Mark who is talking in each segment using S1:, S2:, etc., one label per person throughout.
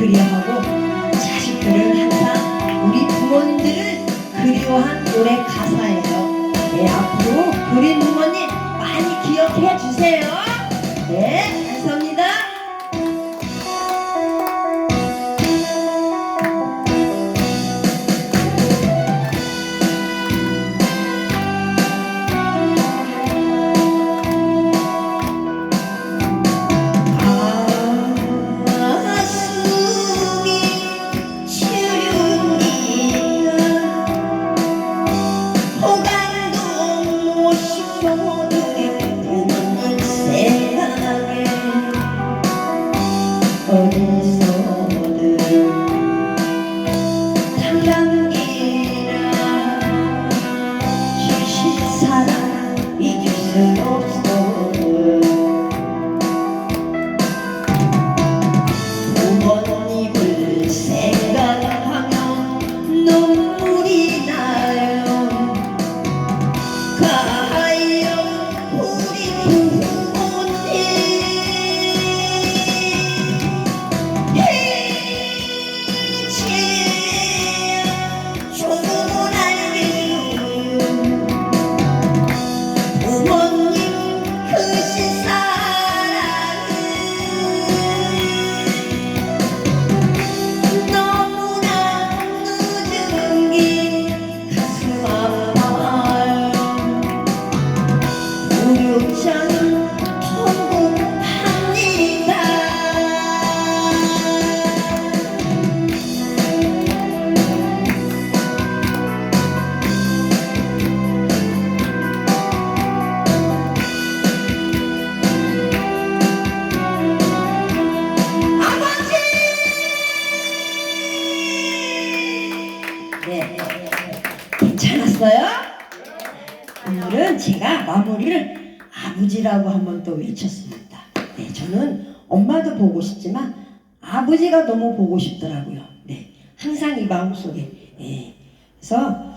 S1: 그리워하고 자식들은 항상 우리 부모님들을 그리워한 노래 가사예요. 예, 앞으로 오늘은 제가 마무리를 아버지라고 한번 또 외쳤습니다. 네, 저는 엄마도 보고 싶지만 아버지가 너무 보고 싶더라고요. 네, 항상 이 마음속에. 네, 그래서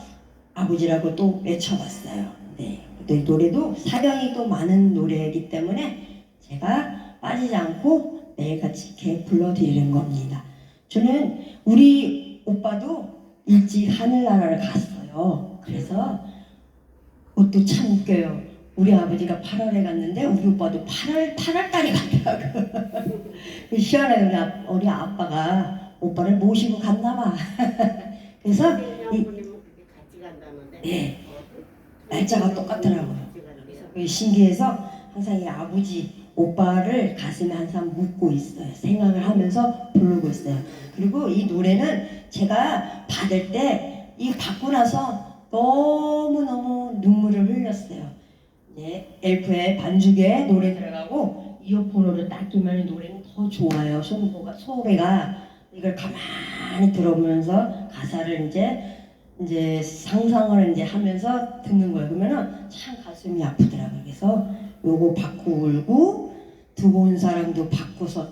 S1: 아버지라고 또 외쳐봤어요. 네, 이 노래도 사랑이 또 많은 노래이기 때문에 제가 빠지지 않고 매일같이 이렇게 불러드리는 겁니다. 저는 우리 오빠도 일찍 하늘나라를 갔어요. 그래서 그것도 참 웃겨요. 우리 아버지가 8월에 갔는데 우리 오빠도 8월 8월 달에 갔더라고. 시원하게 우리, 아, 우리 아빠가 오빠를 모시고 갔나 봐. 그래서
S2: 같이 간다는데.
S1: 예. 날짜가 똑같더라고요. 그게 신기해서 항상 이 아버지 오빠를 가슴에 항상 묻고 있어요. 생각을 하면서 부르고 있어요. 그리고 이 노래는 제가 받을 때 이 받고 나서 너무 너무 눈물을 흘렸어요. 네, 엘프의 반죽에 노래 들어가고 이어폰으로 딱 끼면 노래는 더 좋아요. 소음보가 소음배가 이걸 가만히 들어보면서 가사를 이제 이제 상상을 이제 하면서 듣는 거예요. 그러면은 참 가슴이 아프더라고요. 그래서 요거 받고 울고 두고 온 사람도 바꿔서